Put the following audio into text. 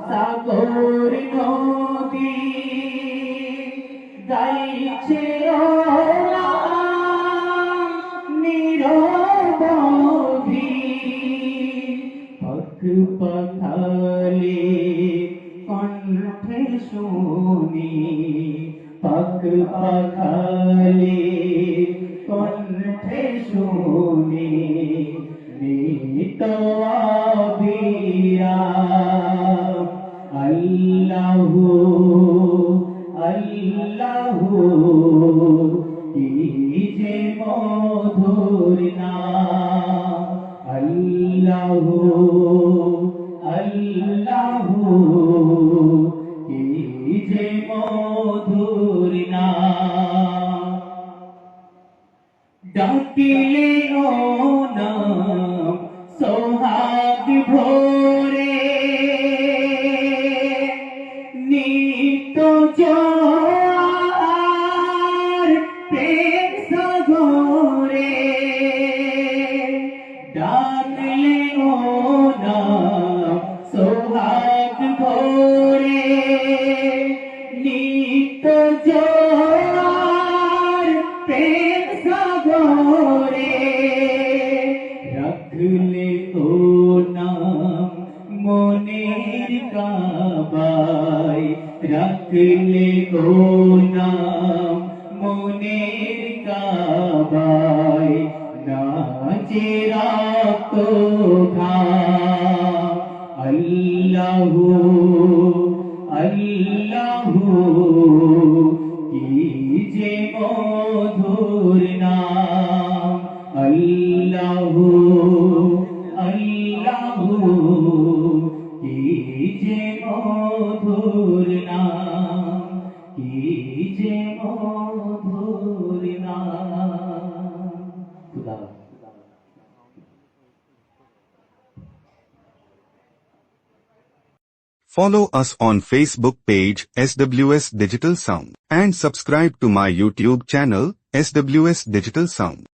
সাগর নদী গাইছে নিরবধি পক পখালে কণ্ঠে শুনি পক পখালে কণ্ঠে শুনি। আল্লাহু কি যে মধুর নাম আল্লাহু আল্লাহু কি যে মধুর নাম। ডাকিলে ও ভোরে নিত প্রেম সাগরে, ডাকলে ও নাম সোহাগ ভোরে। নিত জোয়ার প্রেম সাগরে, রাখলে ও নাম মনের কাবাই রাখলে ও নাম तेरा Follow us on Facebook page SWS Digital Sound and subscribe to my YouTube channel SWS Digital Sound.